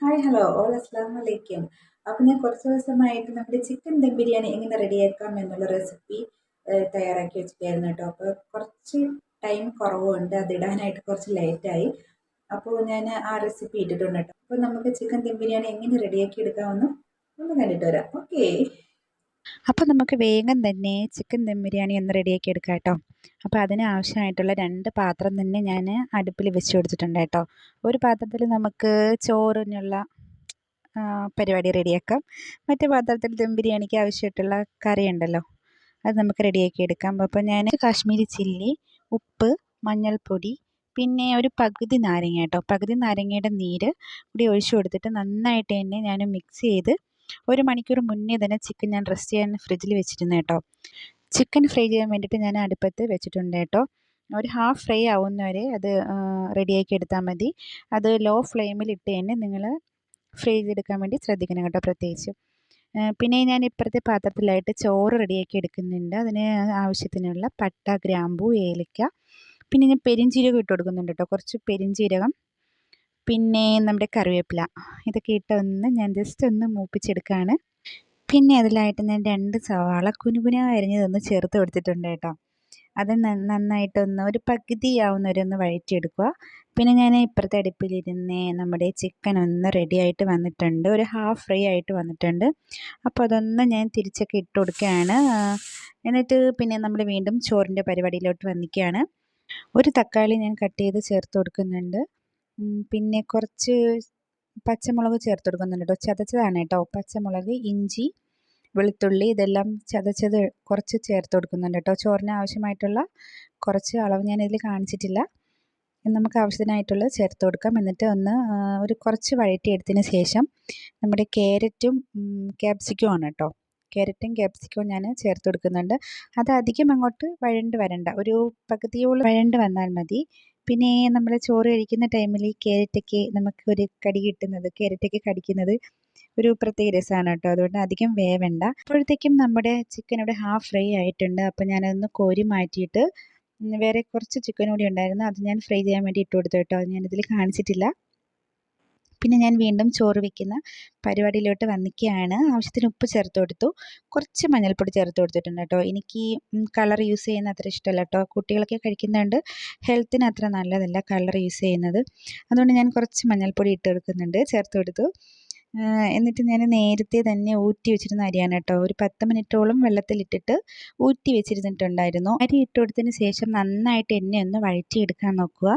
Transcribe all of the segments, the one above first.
Hi hello all അസ്സാം വലൈക്കും അപ്പോൾ ഞാൻ കുറച്ച് ദിവസമായിട്ട് നമ്മുടെ ചിക്കൻ ദം ബിരിയാണി എങ്ങനെ റെഡിയാക്കാം എന്നുള്ള റെസിപ്പി തയ്യാറാക്കി വെച്ചിട്ടായിരുന്നു കേട്ടോ. അപ്പോൾ കുറച്ച് ടൈം കുറവുണ്ട്. അതിടാനായിട്ട് കുറച്ച് ലേറ്റായി അപ്പോൾ ഞാൻ ആ റെസിപ്പി ഇട്ടിട്ടുണ്ട് കേട്ടോ. അപ്പോൾ നമുക്ക് ചിക്കൻ ദം ബിരിയാണി എങ്ങനെ റെഡിയാക്കി എടുക്കാമെന്ന് ഒന്ന് കണ്ടിട്ട് വരാം. ഓക്കേ അപ്പോൾ നമുക്ക് വേഗം തന്നെ ചിക്കൻ ദം ബിരിയാണി ഒന്ന് റെഡിയാക്കി എടുക്കാം കേട്ടോ. അപ്പോൾ അതിന് ആവശ്യമായിട്ടുള്ള രണ്ട് പാത്രം തന്നെ ഞാൻ അടുപ്പിൽ വെച്ച് കൊടുത്തിട്ടുണ്ട് കേട്ടോ. ഒരു പാത്രത്തിൽ നമുക്ക് ചോറിനുള്ള പരിപാടി റെഡിയാക്കാം മറ്റേ പാത്രത്തിൽ ദം ബിരിയാണിക്ക് ആവശ്യമായിട്ടുള്ള കറി ഉണ്ടല്ലോ അത് നമുക്ക് റെഡിയാക്കി എടുക്കാം. അപ്പോൾ ഞാൻ കാശ്മീരി ചില്ലി ഉപ്പ് മഞ്ഞൾപ്പൊടി പിന്നെ ഒരു പകുതി നാരങ്ങ കേട്ടോ. പകുതി നാരങ്ങയുടെ നീര് കൂടി ഒഴിച്ചു കൊടുത്തിട്ട് നന്നായിട്ട് തന്നെ ഞാൻ മിക്സ് ചെയ്ത് ഒരു മണിക്കൂർ മുന്നേ തന്നെ ചിക്കൻ ഞാൻ റെസ്റ്റ് ചെയ്യാൻ ഫ്രിഡ്ജിൽ വെച്ചിരുന്നു കേട്ടോ. ചിക്കൻ ഫ്രൈ ചെയ്യാൻ വേണ്ടിയിട്ട് ഞാൻ അടുപ്പത്ത് വെച്ചിട്ടുണ്ട് കേട്ടോ. ഒരു ഹാഫ് ഫ്രൈ ആവുന്നവരെ അത് റെഡിയാക്കി എടുത്താൽ മതി. അത് ലോ ഫ്ലെയിമിൽ ഇട്ട് തന്നെ നിങ്ങൾ ഫ്രൈ ചെയ്തെടുക്കാൻ വേണ്ടി ശ്രദ്ധിക്കണം കേട്ടോ പ്രത്യേകിച്ച്. പിന്നെ ഞാൻ ഇപ്പുറത്തെ പാത്രത്തിലായിട്ട് ചോറ് റെഡിയാക്കി എടുക്കുന്നുണ്ട്. അതിന് ആവശ്യത്തിനുള്ള പട്ട ഗ്രാമ്പു ഏലക്ക പിന്നെ ഞാൻ പെരിഞ്ചീരകം ഇട്ട് കൊടുക്കുന്നുണ്ട് കേട്ടോ. കുറച്ച് പെരിഞ്ചീരകം പിന്നെ നമ്മുടെ കറിവേപ്പില. ഇതൊക്കെ ഇട്ട് ഒന്ന് ഞാൻ ജസ്റ്റ് ഒന്ന് മൂപ്പിച്ചെടുക്കുകയാണ് പിന്നെ അതിലായിട്ട് ഞാൻ രണ്ട് സവാള കുനുകുന അരിഞ്ഞതൊന്ന് ചേർത്ത് കൊടുത്തിട്ടുണ്ട് കേട്ടോ. അത് നന്നായിട്ടൊന്ന് ഒരു പകുതി ആവുന്നവരൊന്ന് വഴറ്റിയെടുക്കുക. പിന്നെ ഞാൻ ഇപ്പുറത്തെ അടുപ്പിലിരുന്ന് നമ്മുടെ ചിക്കൻ ഒന്ന് റെഡി ആയിട്ട് വന്നിട്ടുണ്ട്. ഒരു ഹാഫ് ഫ്രൈ ആയിട്ട് വന്നിട്ടുണ്ട്. അപ്പോൾ അതൊന്ന് ഞാൻ തിരിച്ചൊക്കെ ഇട്ട് കൊടുക്കുകയാണ്. എന്നിട്ട് പിന്നെ നമ്മൾ വീണ്ടും ചോറിന്റെ പരിപാടിയിലോട്ട് വന്നിക്കുകയാണ് ഒരു തക്കാളി ഞാൻ കട്ട് ചെയ്ത് ചേർത്ത് കൊടുക്കുന്നുണ്ട്. പിന്നെ കുറച്ച് പച്ചമുളക് ചേർത്ത് കൊടുക്കുന്നുണ്ട് കേട്ടോ. ചതച്ചതാണ് കേട്ടോ. പച്ചമുളക് ഇഞ്ചി വെളുത്തുള്ളി ഇതെല്ലാം ചതച്ചത് കുറച്ച് ചേർത്ത് കൊടുക്കുന്നുണ്ട് കേട്ടോ. ചോറിന് ആവശ്യമായിട്ടുള്ള കുറച്ച് അളവ് ഞാനിതിൽ കാണിച്ചിട്ടില്ല. നമുക്ക് ആവശ്യത്തിനായിട്ടുള്ളത് ചേർത്ത് കൊടുക്കാം എന്നിട്ട് ഒന്ന് ഒരു കുറച്ച് വഴറ്റിയെടുത്തതിന് ശേഷം നമ്മുടെ ക്യാരറ്റും ക്യാപ്സിക്കും ആണ് കേട്ടോ. ക്യാരറ്റും ക്യാപ്സിക്കവും ഞാൻ ചേർത്ത് കൊടുക്കുന്നുണ്ട് അത് അധികം അങ്ങോട്ട് വഴണ്ട് വരണ്ട. ഒരു പകുതിയോളം വഴണ്ട് വന്നാൽ മതി. പിന്നെ നമ്മൾ ചോറ് കഴിക്കുന്ന ടൈമിൽ ഈ ക്യാരറ്റൊക്കെ നമുക്ക് ഒരു കടി കിട്ടുന്നത് ക്യാരറ്റൊക്കെ കടിക്കുന്നത് ഒരു പ്രത്യേക രസമാണ് കേട്ടോ. അതുകൊണ്ട് അധികം വേവണ്ട. അപ്പോഴത്തേക്കും നമ്മുടെ ചിക്കൻ ഇവിടെ ഹാഫ് ഫ്രൈ ആയിട്ടുണ്ട്. അപ്പോൾ ഞാനതൊന്ന് കോരി മാറ്റിയിട്ട് വേറെ കുറച്ച് ചിക്കൻ കൂടി ഉണ്ടായിരുന്നു. അത് ഞാൻ ഫ്രൈ ചെയ്യാൻ വേണ്ടി ഇട്ട് കൊടുത്തു കേട്ടോ. ഞാനിതിൽ കാണിച്ചിട്ടില്ല. പിന്നെ ഞാൻ വീണ്ടും ചോറ് വയ്ക്കുന്ന പരിപാടിയിലോട്ട് വന്നിക്കുകയാണ് ആവശ്യത്തിന് ഉപ്പ് ചേർത്ത് കൊടുത്തു. കുറച്ച് മഞ്ഞൾപ്പൊടി ചേർത്ത് കൊടുത്തിട്ടുണ്ട് കേട്ടോ. എനിക്ക് കളർ യൂസ് ചെയ്യുന്ന അത്ര ഇഷ്ടമല്ല കേട്ടോ. കുട്ടികളൊക്കെ കഴിക്കുന്നുണ്ട് ഹെൽത്തിന് അത്ര നല്ലതല്ല കളർ യൂസ് ചെയ്യുന്നത്. അതുകൊണ്ട് ഞാൻ കുറച്ച് മഞ്ഞൾപ്പൊടി ഇട്ട് കൊടുക്കുന്നുണ്ട്. ചേർത്ത് കൊടുത്തു. എന്നിട്ട് ഞാൻ നേരത്തെ തന്നെ ഊറ്റി വെച്ചിരുന്ന അരിയാണ് കേട്ടോ. ഒരു പത്ത് മിനിറ്റോളം വെള്ളത്തിലിട്ടിട്ട് ഊറ്റി വെച്ചിരുന്നിട്ടുണ്ടായിരുന്നു. അരി ഇട്ട് കൊടുത്തതിന് ശേഷം നന്നായിട്ട് എന്നെ ഒന്ന് വഴറ്റിയെടുക്കാൻ നോക്കുക.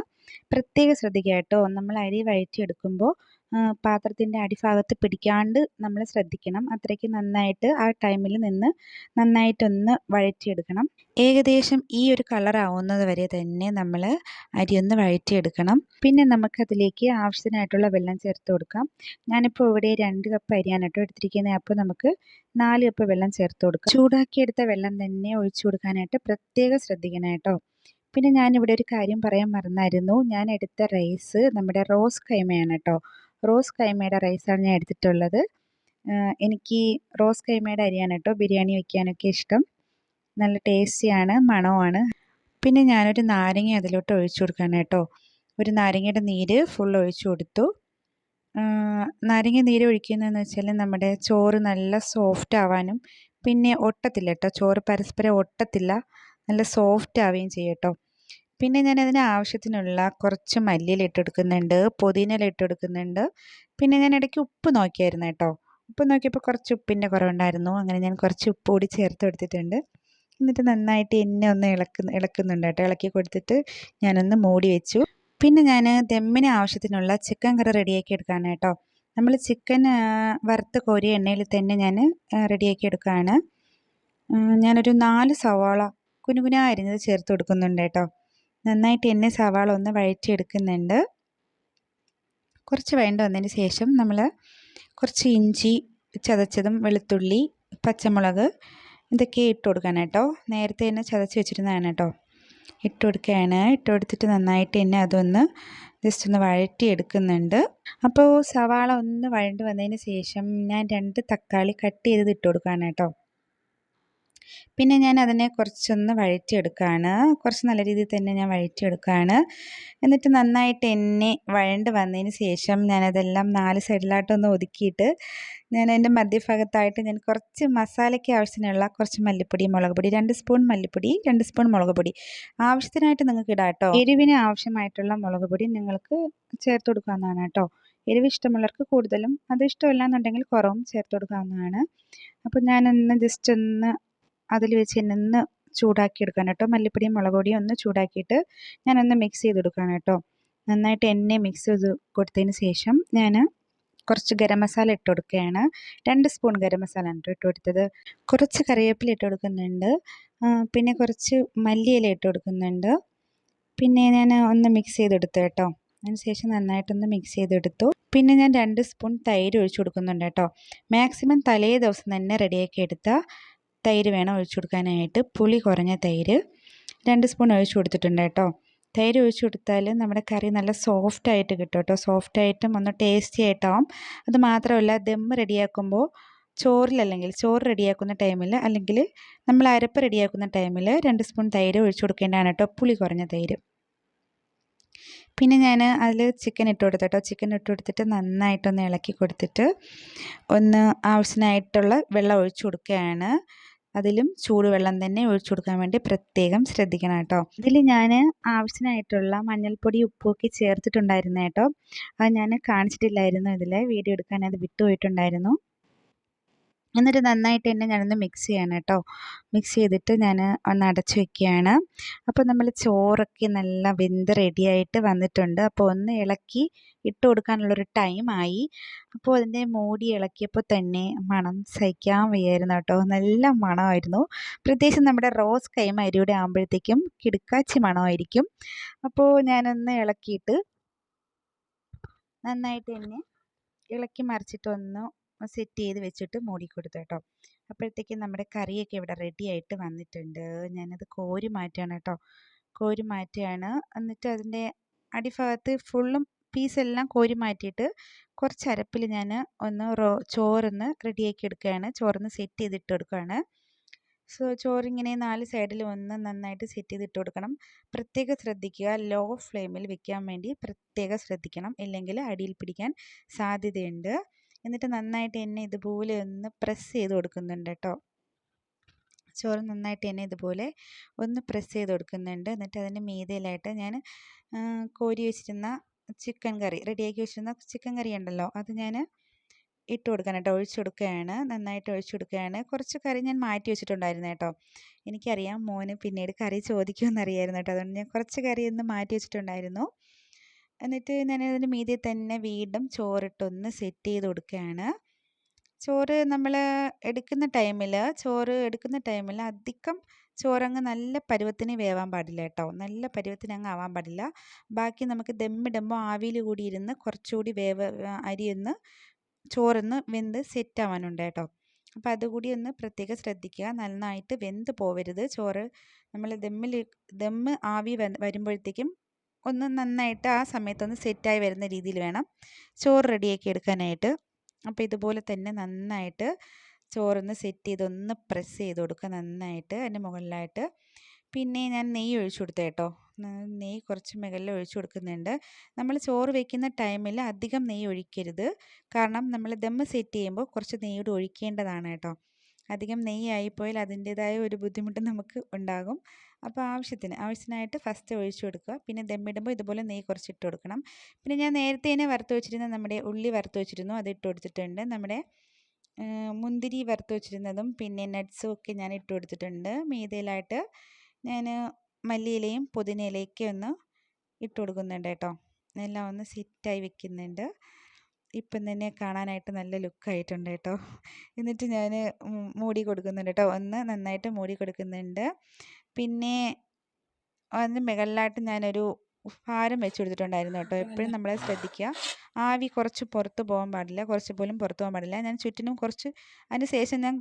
പ്രത്യേകം ശ്രദ്ധിക്കുക കേട്ടോ. നമ്മൾ അരി വഴറ്റിയെടുക്കുമ്പോൾ പാത്രത്തിന്റെ അടിഭാഗത്ത് പിടിക്കാണ്ട് നമ്മൾ ശ്രദ്ധിക്കണം. അത്രയ്ക്ക് നന്നായിട്ട് ആ ടൈമിൽ നിന്ന് നന്നായിട്ടൊന്ന് വഴറ്റിയെടുക്കണം. ഏകദേശം ഈ ഒരു കളർ ആവുന്നത് വരെ തന്നെ നമ്മൾ അരി ഒന്ന് വഴറ്റിയെടുക്കണം. പിന്നെ നമുക്കതിലേക്ക് ആവശ്യത്തിനായിട്ടുള്ള വെള്ളം ചേർത്ത് കൊടുക്കാം. ഞാനിപ്പോൾ ഇവിടെ രണ്ട് കപ്പ് അരിയാണ് കേട്ടോ എടുത്തിരിക്കുന്നത്. അപ്പോൾ നമുക്ക് നാല് കപ്പ് വെള്ളം ചേർത്ത് കൊടുക്കാം. ചൂടാക്കിയെടുത്ത വെള്ളം തന്നെ ഒഴിച്ചു കൊടുക്കാനായിട്ട് പ്രത്യേകം ശ്രദ്ധിക്കണം കേട്ടോ. പിന്നെ ഞാനിവിടെ ഒരു കാര്യം പറയാൻ മറന്നായിരുന്നു. ഞാൻ എടുത്ത റൈസ് നമ്മുടെ റോസ് കൈമയാണ് കേട്ടോ റോസ് കൈമയുടെ റൈസാണ് ഞാൻ എടുത്തിട്ടുള്ളത്. എനിക്ക് റോസ് കൈമയുടെ അരിയാണ് കേട്ടോ ബിരിയാണി വയ്ക്കാനൊക്കെ ഇഷ്ടം. നല്ല ടേസ്റ്റിയാണ് മണമാണ് പിന്നെ ഞാനൊരു നാരങ്ങ അതിലോട്ട് ഒഴിച്ചു കൊടുക്കാണ് കേട്ടോ ഒരു നാരങ്ങയുടെ നീര് ഫുൾ ഒഴിച്ചു കൊടുത്തു. നാരങ്ങ നീര് ഒഴിക്കുന്നതെന്ന് വെച്ചാൽ നമ്മുടെ ചോറ് നല്ല സോഫ്റ്റ് ആവാനും പിന്നെ ഒട്ടത്തില്ല കേട്ടോ ചോറ് പരസ്പരം ഒട്ടത്തില്ല. നല്ല സോഫ്റ്റ് ആവുകയും ചെയ്യും കേട്ടോ പിന്നെ ഞാൻ അതിന് ആവശ്യത്തിനുള്ള കുറച്ച് മല്ലിയില ഇട്ട് കൊടുക്കുന്നുണ്ട് പുതിനയില ഇട്ട് പിന്നെ ഞാൻ ഇടയ്ക്ക് ഉപ്പ് നോക്കിയായിരുന്നു കേട്ടോ ഉപ്പ് നോക്കിയപ്പോൾ കുറച്ച് ഉപ്പിന്റെ കുറവുണ്ടായിരുന്നു. അങ്ങനെ ഞാൻ കുറച്ച് ഉപ്പ് കൂടി ചേർത്ത് കൊടുത്തിട്ടുണ്ട്. എന്നിട്ട് നന്നായിട്ട് എന്നെ ഒന്ന് ഇളക്കുന്ന ഇളക്കുന്നുണ്ട് കേട്ടോ ഇളക്കി കൊടുത്തിട്ട് ഞാനൊന്ന് മൂടി വെച്ചു. പിന്നെ ഞാൻ ദമ്മിന് ആവശ്യത്തിനുള്ള ചിക്കൻ കറി റെഡിയാക്കി എടുക്കാണ് കേട്ടോ നമ്മൾ ചിക്കൻ വറുത്ത് കോരിയ എണ്ണയിൽ തന്നെ ഞാൻ റെഡിയാക്കി എടുക്കുകയാണ് ഞാനൊരു നാല് സവാള കുനുകുന അരിഞ്ഞത് ചേർത്ത് കൊടുക്കുന്നുണ്ട് കേട്ടോ. നന്നായിട്ട് എന്നെ സവാള ഒന്ന് വഴറ്റിയെടുക്കുന്നുണ്ട്. കുറച്ച് വേണ്ട വന്നതിന് ശേഷം നമ്മൾ കുറച്ച് ഇഞ്ചി ചതച്ചതും വെളുത്തുള്ളി പച്ചമുളക് ഇതൊക്കെ ഇട്ട് കൊടുക്കണം കേട്ടോ. നേരത്തെ തന്നെ ചതച്ച് വെച്ചിരുന്നതാണ് കേട്ടോ. ഇട്ട് കൊടുക്കുകയാണ്. ഇട്ട് കൊടുത്തിട്ട് നന്നായിട്ട് തന്നെ അതൊന്ന് ജസ്റ്റ് ഒന്ന് വഴറ്റിയെടുക്കുന്നുണ്ട്. അപ്പോൾ സവാള ഒന്ന് വഴണ്ട് വന്നതിന് ശേഷം ഞാൻ രണ്ട് തക്കാളി കട്ട് ചെയ്തത് ഇട്ട് കൊടുക്കുകയാണ് കേട്ടോ. പിന്നെ ഞാൻ അതിനെ കുറച്ചൊന്ന് വഴറ്റിയെടുക്കുകയാണ് കുറച്ച് നല്ല രീതിയിൽ തന്നെ ഞാൻ വഴറ്റിയെടുക്കുകയാണ് എന്നിട്ട് നന്നായിട്ട് എന്നെ വഴണ്ട് വന്നതിന് ശേഷം ഞാനതെല്ലാം നാല് സൈഡിലായിട്ടൊന്ന് ഒതുക്കിയിട്ട് ഞാൻ അതിന്റെ മധ്യഭാഗത്തായിട്ട് ഞാൻ കുറച്ച് മസാലയ്ക്ക് ആവശ്യത്തിനുള്ള കുറച്ച് മല്ലിപ്പൊടി മുളക് പൊടി രണ്ട് സ്പൂൺ മല്ലിപ്പൊടി രണ്ട് സ്പൂൺ മുളക് പൊടി. ആവശ്യത്തിനായിട്ട് നിങ്ങൾക്ക് ഇടാം കേട്ടോ. എരിവിന് ആവശ്യമായിട്ടുള്ള മുളക് പൊടി നിങ്ങൾക്ക് ചേർത്ത് കൊടുക്കാവുന്നതാണ് കേട്ടോ. എരിവ് ഇഷ്ടമുള്ളവർക്ക് കൂടുതലും അത് ഇഷ്ടമില്ല എന്നുണ്ടെങ്കിൽ കുറവും ചേർത്ത് കൊടുക്കാവുന്നതാണ്. അപ്പോൾ ഞാനൊന്ന് ജസ്റ്റ് ഒന്ന് അതിൽ വെച്ച് തന്നെ ഒന്ന് ചൂടാക്കി എടുക്കാൻ കേട്ടോ. മല്ലിപ്പൊടിയും മുളക് പൊടിയും ഒന്ന് ചൂടാക്കിയിട്ട് ഞാനൊന്ന് മിക്സ് ചെയ്ത് കൊടുക്കുകയാണ് കേട്ടോ. നന്നായിട്ട് എണ്ണ മിക്സ് ചെയ്ത് കൊടുത്തതിന് ശേഷം ഞാൻ കുറച്ച് ഗരം മസാല ഇട്ട് കൊടുക്കുകയാണ്. രണ്ട് സ്പൂൺ ഗരം മസാല ആണ് ഇട്ട് കൊടുത്തത്. കുറച്ച് കറിവേപ്പില ഇട്ട് കൊടുക്കുന്നുണ്ട്. പിന്നെ കുറച്ച് മല്ലിയില ഇട്ട് കൊടുക്കുന്നുണ്ട്. പിന്നെ ഞാൻ ഒന്ന് മിക്സ് ചെയ്തെടുത്തു കേട്ടോ. അതിനുശേഷം നന്നായിട്ടൊന്ന് മിക്സ് ചെയ്തെടുത്തു. പിന്നെ ഞാൻ രണ്ട് സ്പൂൺ തൈര് ഒഴിച്ചു കൊടുക്കുന്നുണ്ട് കേട്ടോ. മാക്സിമം തലേ ദിവസം തന്നെ റെഡിയാക്കി എടുത്ത തൈര് വേണം ഒഴിച്ചു കൊടുക്കാനായിട്ട്. പുളി കുറഞ്ഞ തൈര് രണ്ട് സ്പൂൺ ഒഴിച്ചു കൊടുത്തിട്ടുണ്ട് കേട്ടോ. തൈര് ഒഴിച്ചു കൊടുത്താൽ നമ്മുടെ കറി നല്ല സോഫ്റ്റ് ആയിട്ട് കിട്ടും കേട്ടോ. സോഫ്റ്റ് ആയിട്ടും ഒന്ന് ടേസ്റ്റി ആയിട്ടാവും. അത് മാത്രമല്ല ദം റെഡിയാക്കുമ്പോൾ ചോറിലല്ലെങ്കിൽ ചോറ് റെഡിയാക്കുന്ന ടൈമിൽ അല്ലെങ്കിൽ നമ്മൾ അരപ്പ് റെഡിയാക്കുന്ന ടൈമിൽ രണ്ട് സ്പൂൺ തൈര് ഒഴിച്ചു കൊടുക്കേണ്ടതാണ് കേട്ടോ. പുളി കുറഞ്ഞ തൈര്. പിന്നെ ഞാൻ അതിൽ ചിക്കൻ ഇട്ട് കൊടുത്തു കേട്ടോ. ചിക്കൻ ഇട്ട് കൊടുത്തിട്ട് നന്നായിട്ടൊന്ന് ഇളക്കി കൊടുത്തിട്ട് ഒന്ന് ആവശ്യത്തിനായിട്ടുള്ള വെള്ളം ഒഴിച്ചു കൊടുക്കുകയാണ്. അതിലും ചൂടുവെള്ളം തന്നെ ഒഴിച്ചു കൊടുക്കാൻ വേണ്ടി പ്രത്യേകം ശ്രദ്ധിക്കണം കേട്ടോ. ഇതിൽ ഞാൻ ആവശ്യത്തിനായിട്ടുള്ള മഞ്ഞൾപ്പൊടി ഉപ്പൊക്കെ ചേർത്തിട്ടുണ്ടായിരുന്നു കേട്ടോ. അത് ഞാൻ കാണിച്ചിട്ടില്ലായിരുന്നു ഇതിൽ വീഡിയോ എടുക്കാൻ അത് വിട്ടുപോയിട്ടുണ്ടായിരുന്നു. എന്നിട്ട് നന്നായിട്ട് തന്നെ ഞാനൊന്ന് മിക്സ് ചെയ്യണം കേട്ടോ. മിക്സ് ചെയ്തിട്ട് ഞാൻ ഒന്ന് അടച്ചു വെക്കുകയാണ്. അപ്പോൾ നമ്മൾ ചോറൊക്കെ നല്ല വെന്ത് റെഡിയായിട്ട് വന്നിട്ടുണ്ട്. അപ്പോൾ ഒന്ന് ഇളക്കി ഇട്ട് കൊടുക്കാനുള്ളൊരു ടൈമായി അപ്പോൾ അതിന്റെ മൂടി ഇളക്കിയപ്പോൾ തന്നെ മണം സഹിക്കാൻ വയ്യായിരുന്നു കേട്ടോ. നല്ല മണമായിരുന്നു. പ്രത്യേകിച്ച് നമ്മുടെ റോസ് കൈമ അരിയുടെ ആകുമ്പോഴത്തേക്കും കിടുക്കാച്ചി മണമായിരിക്കും. അപ്പോൾ ഞാനൊന്ന് ഇളക്കിയിട്ട് നന്നായിട്ട് തന്നെ ഇളക്കി മറിച്ചിട്ട് ഒന്ന് സെറ്റ് ചെയ്ത് വെച്ചിട്ട് മൂടി കൊടുത്തു കേട്ടോ. അപ്പോഴത്തേക്കും നമ്മുടെ കറിയൊക്കെ ഇവിടെ റെഡി ആയിട്ട് വന്നിട്ടുണ്ട്. ഞാനത് കോരി മാറ്റുകയാണ് കേട്ടോ. കോരി മാറ്റുകയാണ്. എന്നിട്ട് അതിന്റെ അടിഭാഗത്ത് ഫുള്ളും പീസെല്ലാം കോരി മാറ്റിയിട്ട് കുറച്ച് അരപ്പിൽ ഞാൻ ഒന്ന് റോ ചോറൊന്ന് റെഡിയാക്കി എടുക്കുകയാണ്. ചോറൊന്ന് സെറ്റ് ചെയ്തിട്ട് എടുക്കുകയാണ് സോ ചോറിങ്ങനെ നാല് സൈഡിൽ ഒന്ന് നന്നായിട്ട് സെറ്റ് ചെയ്തിട്ട് കൊടുക്കണം. പ്രത്യേകം ശ്രദ്ധിക്കുക. ലോ ഫ്ലെയിമിൽ വെക്കാൻ വേണ്ടി പ്രത്യേകം ശ്രദ്ധിക്കണം. ഇല്ലെങ്കിൽ അടിയിൽ പിടിക്കാൻ സാധ്യതയുണ്ട്. എന്നിട്ട് നന്നായിട്ട് എന്നെ ഇതുപോലെ ഒന്ന് പ്രസ് ചെയ്ത് കൊടുക്കുന്നുണ്ട് കേട്ടോ ചോറ് നന്നായിട്ട് എന്നെ ഇതുപോലെ ഒന്ന് പ്രസ് ചെയ്ത് കൊടുക്കുന്നുണ്ട്. എന്നിട്ട് അതിന്റെ മീതയിലായിട്ട് ഞാൻ കോരി വെച്ചിരുന്ന ചിക്കൻ കറി റെഡിയാക്കി വെച്ചിരുന്ന ചിക്കൻ കറി ഉണ്ടല്ലോ അത് ഞാൻ ഇട്ട് കൊടുക്കാൻ കേട്ടോ ഒഴിച്ചു കൊടുക്കുകയാണ്. നന്നായിട്ട് ഒഴിച്ചു കൊടുക്കുകയാണ്. കുറച്ച് കറി ഞാൻ മാറ്റി വെച്ചിട്ടുണ്ടായിരുന്നു കേട്ടോ എനിക്കറിയാം മോന് പിന്നീട് കറി ചോദിക്കുമെന്നറിയായിരുന്നു കേട്ടോ അതുകൊണ്ട് ഞാൻ കുറച്ച് കറി ഒന്ന് മാറ്റി വെച്ചിട്ടുണ്ടായിരുന്നു. എന്നിട്ട് ഞാൻ അതിന്റെ മീതെ തന്നെ വീണ്ടും ചോറിട്ടൊന്ന് സെറ്റ് ചെയ്ത് കൊടുക്കുകയാണ്. ചോറ് നമ്മൾ എടുക്കുന്ന ടൈമിൽ ചോറ് എടുക്കുന്ന ടൈമിൽ അധികം ചോറങ്ങ് നല്ല പരുവത്തിന് വേവാൻ പാടില്ല കേട്ടോ. നല്ല പരുവത്തിന് അങ്ങ് ആവാൻ പാടില്ല. ബാക്കി നമുക്ക് ദമ്മിടുമ്പോൾ ആവിയിൽ കൂടി ഇരുന്ന് കുറച്ചുകൂടി വേവ് അരി ഒന്ന് ചോറൊന്ന് വെന്ത് സെറ്റ് ആവാനുണ്ട് കേട്ടോ. അപ്പോൾ അതുകൂടി ഒന്ന് പ്രത്യേകം ശ്രദ്ധിക്കുക. നന്നായിട്ട് വെന്ത് പോവരുത്. ചോറ് നമ്മൾ ദമ്മിൽ ദമ്മ് ആവി വരുമ്പോഴത്തേക്കും ഒന്ന് നന്നായിട്ട് ആ സമയത്തൊന്ന് സെറ്റായി വരുന്ന രീതിയിൽ വേണം. ചോറ് റെഡിയാക്കി എടുക്കാനായിട്ട്. അപ്പോൾ ഇതുപോലെ തന്നെ നന്നായിട്ട് ചോറൊന്ന് സെറ്റ് ചെയ്തൊന്ന് പ്രസ് ചെയ്ത് കൊടുക്കുക. നന്നായിട്ട് അതിന്റെ മുകളിലായിട്ട്. പിന്നെ ഞാൻ നെയ്യ് ഒഴിച്ചു കൊടുത്തു കേട്ടോ. നെയ്യ് കുറച്ച് മുകളിൽ ഒഴിച്ചു കൊടുക്കുന്നുണ്ട്. നമ്മൾ ചോറ് വെക്കുന്ന ടൈമിൽ അധികം നെയ്യ് ഒഴിക്കരുത്. കാരണം നമ്മൾ ദമ്മ് സെറ്റ് ചെയ്യുമ്പോൾ കുറച്ച് നെയ്യോട് ഒഴിക്കേണ്ടതാണ് കേട്ടോ. അധികം നെയ്യ് ആയിപ്പോയാൽ അതിന്റേതായ ഒരു ബുദ്ധിമുട്ട് നമുക്ക് ഉണ്ടാകും. അപ്പോൾ ആവശ്യത്തിന് ആവശ്യത്തിനായിട്ട് ഫസ്റ്റ് ഒഴിച്ചു കൊടുക്കുക. പിന്നെ ദമ്മിടുമ്പോൾ ഇതുപോലെ നെയ്യ് കുറച്ച് ഇട്ട് കൊടുക്കണം. പിന്നെ ഞാൻ നേരത്തെ തന്നെ വറുത്ത് വെച്ചിരുന്ന നമ്മുടെ ഉള്ളി വറുത്ത് വെച്ചിരുന്നു. അത് ഇട്ട് കൊടുത്തിട്ടുണ്ട്. നമ്മുടെ മുന്തിരി വറുത്ത് വെച്ചിരുന്നതും പിന്നെ നട്ട്സും ഒക്കെ ഞാൻ ഇട്ട് കൊടുത്തിട്ടുണ്ട്. മീതയിലായിട്ട് ഞാൻ മല്ലിയിലയും പുതിനയിലയൊക്കെ ഒന്ന് ഇട്ട് കൊടുക്കുന്നുണ്ട് കേട്ടോ. എല്ലാം ഒന്ന് സെറ്റായി വെക്കുന്നുണ്ട്. ഇപ്പം തന്നെ കാണാനായിട്ട് നല്ല ലുക്കായിട്ടുണ്ട് കേട്ടോ എന്നിട്ട് ഞാൻ മൂടി കൊടുക്കുന്നുണ്ട് കേട്ടോ ഒന്ന് നന്നായിട്ട് മൂടി കൊടുക്കുന്നുണ്ട്. പിന്നെ അതിന് മുകളിലായിട്ട് ഞാനൊരു ഭാരം വെച്ച് കൊടുത്തിട്ടുണ്ടായിരുന്നു കേട്ടോ. എപ്പോഴും നമ്മളെ ശ്രദ്ധിക്കുക. ആവി കുറച്ച് പുറത്ത് പോകാൻ പാടില്ല. കുറച്ച് പോലും പുറത്ത് പോകാൻ പാടില്ല. ഞാൻ ചുറ്റിനും കുറച്ച് അതിന് ശേഷം ഞാൻ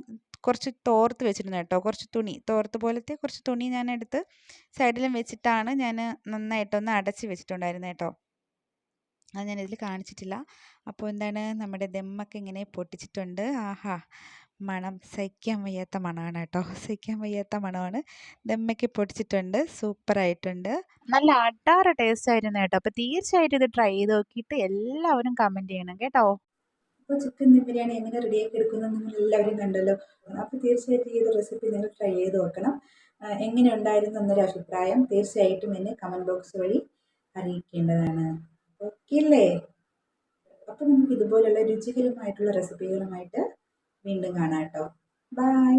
കുറച്ച് തോർത്ത് വെച്ചിരുന്നു കേട്ടോ. കുറച്ച് തുണി തോർത്ത് പോലത്തെ കുറച്ച് തുണി ഞാൻ എടുത്ത് സൈഡിലും വെച്ചിട്ടാണ് ഞാൻ നന്നായിട്ടൊന്ന് അടച്ച് വെച്ചിട്ടുണ്ടായിരുന്നത് കേട്ടോ. അത് ഞാൻ ഇതിൽ കാണിച്ചിട്ടില്ല. അപ്പോൾ എന്താണ് നമ്മുടെ ദമ്മൊക്കെ ഇങ്ങനെ പൊട്ടിച്ചിട്ടുണ്ട്. ആഹാ മണം. സഹിക്കാൻ വയ്യാത്ത മണമാണ് കേട്ടോ. സഹിക്കാൻ വയ്യാത്ത മണമാണ്. ദമ്മയ്ക്ക് പൊടിച്ചിട്ടുണ്ട് സൂപ്പറായിട്ടുണ്ട്. നല്ല അടാറ് ടേസ്റ്റ് ആയിരുന്നു കേട്ടോ. അപ്പോൾ തീർച്ചയായിട്ടും ഇത് ട്രൈ ചെയ്ത് നോക്കിയിട്ട് എല്ലാവരും കമന്റ് ചെയ്യണം കേട്ടോ. അപ്പോൾ ചിക്കൻ ദം ബിരിയാണി എങ്ങനെ റെഡിയാക്കി എടുക്കുന്നത് നിങ്ങൾ എല്ലാവരും കണ്ടല്ലോ. അപ്പോൾ തീർച്ചയായിട്ടും ഈ ഒരു റെസിപ്പി നിങ്ങൾ ട്രൈ ചെയ്ത് നോക്കണം. എങ്ങനെ ഉണ്ടായിരുന്നു എന്നൊരു അഭിപ്രായം തീർച്ചയായിട്ടും എന്നെ കമന്റ് ബോക്സ് വഴി അറിയിക്കേണ്ടതാണ്. ഓക്കെ അപ്പൊ അപ്പോൾ നമുക്ക് ഇതുപോലുള്ള രുചികരമായിട്ടുള്ള റെസിപ്പികളുമായിട്ട് വീണ്ടും കാണാം കേട്ടോ. ബൈ